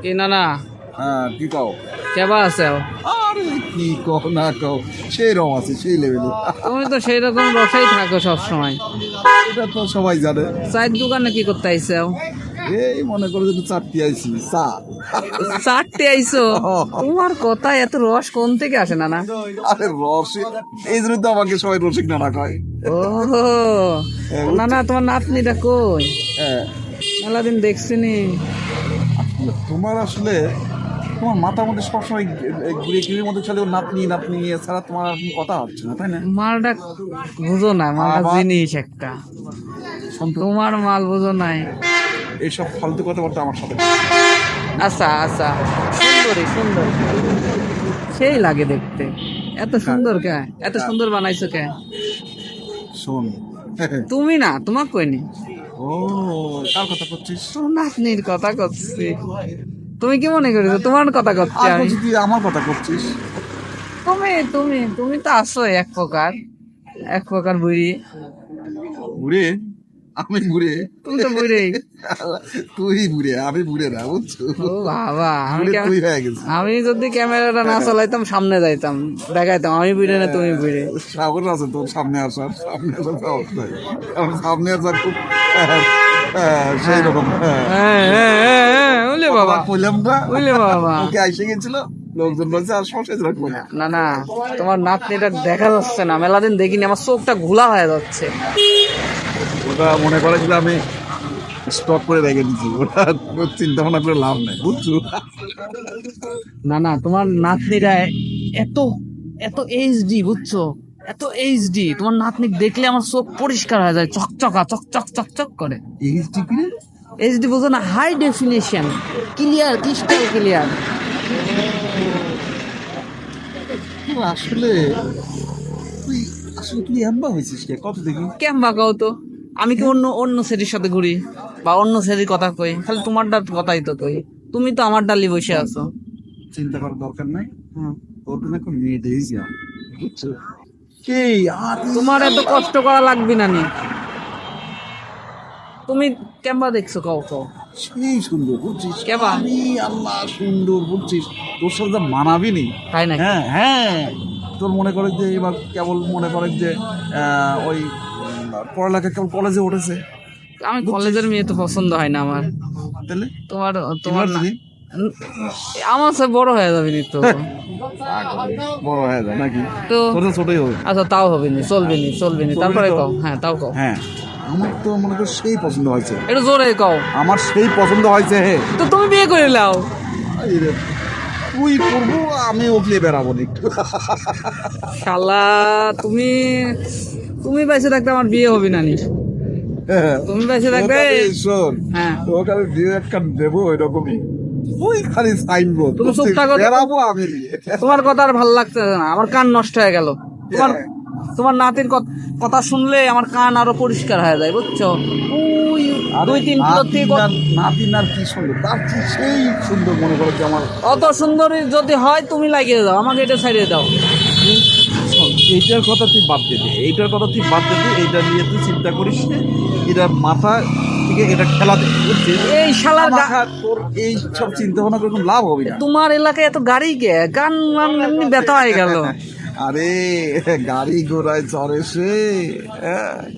কি না না হ্যাঁ কি কও? কেবা আছে আরে কি কও না কও সেই রকম আছে সেই লেভেলে তুমি তো সেই রকম রসাই থাকো সব সময় এটা তো সবাই জানে। চায়ের দোকানে কি করতে আইছো এই মনে করো যে চারটি আইছি চা। চারটে আইছো? তোমার কথা এত রস কোন থেকে আসে না না আরে রসিক এই জন্য তো আমাকে সবাই রসিক নানা কয়। ও না না তোমার নাতনিটা কই? হ্যাঁ। মেলা দিন দেখছি নি তোমার আসলে তোমার মাথার মধ্যে সবসময় ঘুরে ঘুরে মধ্যে চলে নাতনি নাতনি এছাড়া তোমার আর কথা হচ্ছে না তাই না? মালটা বুঝো না মালটা জিনিস একটা। তোমার মাল বুঝো নাই। এইসব ফালতু কথা কথাবার্তা আমার সাথে। আচ্ছা আচ্ছা। সুন্দরী সুন্দর। সেই লাগে দেখতে। এত সুন্দর কে? এত সুন্দর বানাইছো কে? শোন। তুমি না তোমার কইনি। ও কার কথা করছিস? নাতনির কথা করছি। তুমি কি মনে করেছ? তোমার কথা করছি আমি। আমার কথা করছিস? তুমি তুমি তুমি তো আসো এক প্রকার এক প্রকার বুড়ি। ঘুরে আমি ঘুরে তুমি তো বুড়ি। তুই ঘুরে আমি ঘুরে না বুঝছ? ও বাবা আমি তুই হয়ে গেছিস। আমি যদি ক্যামেরাটা না চালাইতাম সামনে যাইতাম দেখাইতাম আমি বুড়ে না তুমি বুড়ে। সাগর আছে তোর সামনে আসার সামনে আসার সামনে আসার খুব সেই রকম। হ্যাঁ। হ্যাঁ হ্যাঁ হ্যাঁ হ্যাঁ ওলে বাবা কইলাম না ওলে বাবা। ওকে আইসে গেছিল লোকজন বলছে আর সসেজ রাখব না। না না তোমার নাতনিটা দেখা যাচ্ছে না মেলা দিন দেখিনি আমার চোখটা ঘোলা হয়ে যাচ্ছে। ওটা মনে করেছিল আমি স্টক করে রেখে দিচ্ছি ওটা চিন্তা ভাবনা করে লাভ নেই বুঝছ? না না তোমার নাতনিটা এত এত এইচডি বুঝছ? এত এইচডি তোমার নাতনিক দেখলে আমার চোখ পরিষ্কার হয়ে যায় চকচকা চকচক চকচক করে। এই টিকিরে এইচডি বুঝো না high definition clear crystal clear আসলে তুই আসলে তুই এম্বা হয়েছিস কে? কত দেখি কেম বাকাও তো? আমি কি অন্য অন্য সেটির সাথে ঘুরি? বা অন্য সেটির কথা কই? খালি তোমারটার কথাই তো কই। তুমি তো আমার ডালি বসে আছো। চিন্তা করার দরকার নাই। ওর এখন মেয়ে দিয়েছি বুঝছ? কে আর তোমার এত কষ্ট করা লাগবে না নি? তুমি কেমবা দেখছ কও কও সেই সুন্দর বুঝছিস? কেবা? আরে আল্লাহ সুন্দর বুঝছিস। তোর সাথে মানাবি নি? তাই নাকি? হ্যাঁ হ্যাঁ। তোর মনে করে যে এবার কেবল মনে করে যে ওই পড়ালেখা কেবল কলেজে উঠেছে। আমি কলেজের মেয়ে তো পছন্দ হয় না আমার। তাহলে? তোমার তোমার না- আমার সে বড় হয়ে যাবে নি তো। বড় হয়ে যায় নাকি? তো ছোটই হবে। আচ্ছা তাও হবে নি চলবে নি চলবে নি। তারপরে? কও হ্যাঁ তাও কও। হ্যাঁ। আমার তো মনে কর সেই পছন্দ হয়েছে। একটু জোরে কও। আমার সেই পছন্দ হয়েছে। হে তো তুমি বিয়ে করে নাও। তুই করব আমি ওকে বেড়াবো একটু। শালা তুমি তুমি বেঁচে থাকতে আমার বিয়ে হবে না নি। তুমি বেঁচে থাকতে শোন হ্যাঁ। আমি দিয়ে একটা দেবো ওইরকমই। ওই খালি সাইনবোর্ড তুমি চুপ থাকো। আমি তোমার কথা আর ভালো লাগছে না আমার কান নষ্ট হয়ে গেল তোমার হ্যাঁ। তোমার নাতির কথা শুনলে আমার কান আরও পরিষ্কার হয়ে যায় বুঝছ ওই দুই তিন নাতিন আর- কি সুন্দর তার চেয়ে সেই সুন্দর মনে করো যে আমার অত সুন্দরী যদি হয় তুমি লাগিয়ে দাও আমাকে এটা ছাড়িয়ে দাও এইটার কথা তুই বাদ দে দে। এইটার কথা তুই বাদ দে, এইটা নিয়ে তুই চিন্তা করিস না এটা মাথা থেকে এটা খেলা এই মাথা তোর এই সব চিন্তা ভাবনা করে লাভ হবে না। তোমার এলাকায় এত গাড়ি কে? গান এমনি ব্যথা হয়ে গেল। আরে গাড়ি ঘোড়ায় চড়ে সে।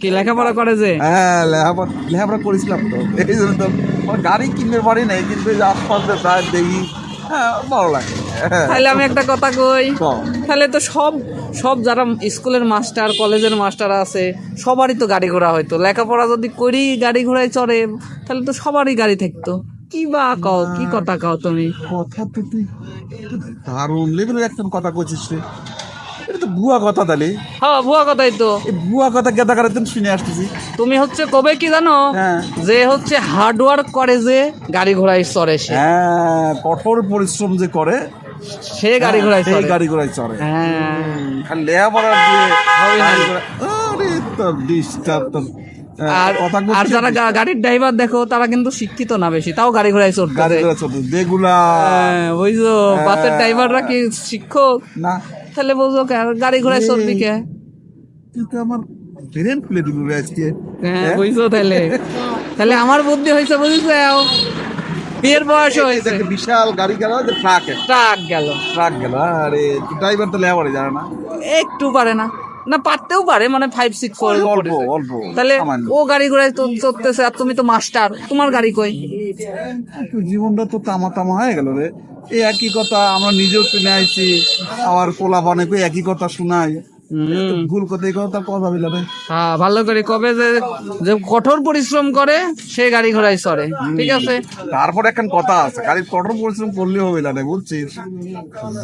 কি লেখাপড়া করে যে? হ্যাঁ লেখাপড়া লেখাপড়া করেছিলাম তো। এই জন্য তো গাড়ি কিনতে পারি নাই কিন্তু আশপাশে দেখি হ্যাঁ ভালো লাগে। তাহলে আমি একটা কথা কই তাহলে তো সব সব যারা স্কুলের মাস্টার কলেজের মাস্টার আছে সবারই তো গাড়ি ঘোড়া হয়তো লেখাপড়া যদি করি গাড়ি ঘোড়ায় চড়ে তাহলে তো সবারই গাড়ি থাকতো। কি বা কও কি কথা কও তুমি? কথা তো তুই দারুণ লেভেলের একটা কথা কইছিস রে। এটা তো ভুয়া কথা তাহলে। হ্যাঁ ভুয়া কথাই তো। ভুয়া কথা গেদা করে তুমি শুনে আসতেছি। তুমি হচ্ছে কবে কি জানো? হ্যাঁ। যে হচ্ছে হার্ডওয়ার্ক করে যে গাড়ি ঘোড়ায় চড়ে সে। হ্যাঁ কঠোর পরিশ্রম যে করে সে গাড়ি ঘোড়ায় সেই গাড়ি ঘোড়ায় চড়ে। হ্যাঁ। খালি লেখাপড়া দিয়ে হবে না। গাড়ি ঘোড়া- আরে তোর ডিস্টার্ব তোর আর আর যারা গাড়ির ড্রাইভার দেখো তারা কিন্তু শিক্ষিত না বেশি তাও গাড়ি ঘোড়ায় গাড়ি চড়তে ঘোড়া চলতে বেগুলা হ্যাঁ, বুঝছ? বাসের ড্রাইভাররা কি শিক্ষক? না। তাহলে বুঝো গাড়ি ঘোড়ায় চড়বি কে? তুই তো আমার ব্রেন খুলে দিল আজকে। হ্যাঁ? বুঝছ তাহলে? তাহলে আমার বুদ্ধি হয়েছে বুঝেছ? বিয়ের বয়স হয়েছে। বিশাল গাড়ি গেল ট্রাক ট্রাক গেল। ট্রাক গেল আরে ড্রাইভার তো লেবারে জানে না। একটু পারে না। না পারতেও পারে মানে ফাইভ সিক্স ফোর তাহলে ও গাড়ি ঘোড়ায় তো চলতেছে আর তুমি তো মাস্টার তোমার গাড়ি কই? জীবনটা তো তামা তামা হয়ে গেল রে। এই একই কথা আমরা নিজেও শুনে আইছি আমার পোলা বানেকে একই কথা শোনাই। ভুল কথা এই কথা কথা বলে রে হ্যাঁ ভালো করে কবে যে যে কঠোর পরিশ্রম করে সে গাড়ি ঘোড়ায় চড়ে ঠিক আছে? তারপর এখন কথা আছে গাড়ির কঠোর পরিশ্রম করলে হবে না রে বুঝছিস?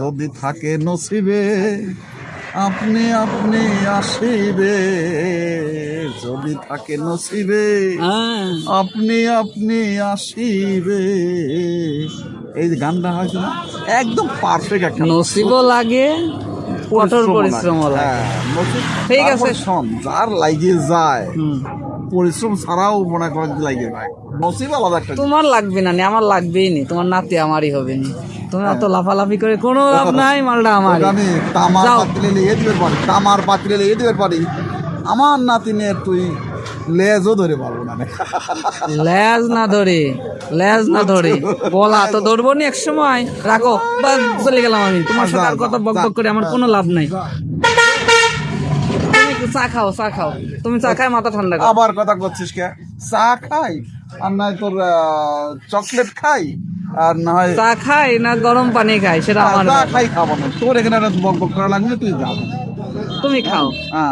যদি থাকে নসিবে আপনি আপনি আসিবে। যদি থাকে নসিবে হ্যাঁ। আপনি আপনি আসিবে। এই গানটা হয়েছে না একদম পারফেক্ট একটা নসিবও লাগে কঠোর পরিশ্রম লাগে হ্যাঁ, ঠিক আছে। শোন যার লাগে যায়। পরিশ্রম ছাড়াও মনে করেন লাগে যায় নসিব আলাদা একটা তোমার লাগবে না নি আমার লাগবেই নি তোমার নাতি আমারই হবে নি। তুমি অত লাফালাফি করে কোনো লাভ নাই মালটা আমার জানি তামার পাত্রে লিয়ে দিতে পারি তামার পাতিলে লিয়ে দিতে পারি। আমার নাতিনের তুই লেজও ধরে পারব না লেজ না ধরে লেজ না ধরে। বলা তো ধরবো নি এক সময়। রাখো চলে গেলাম আমি। তোমার সাথে আর কথা বক বক করে আমার কোনো লাভ নাই। তুমি চা খাও চা খাও। তুমি চা খাই মাথা ঠান্ডা আবার কথা করছিস কে? চা খাই আর না তোর চকলেট খাই আর না হয় চা খাই না গরম পানি খাই সেটা আমার চা খাই খাব না। তোর এখানে বক বক করা লাগবে তুই যাব তুমি খাও। হ্যাঁ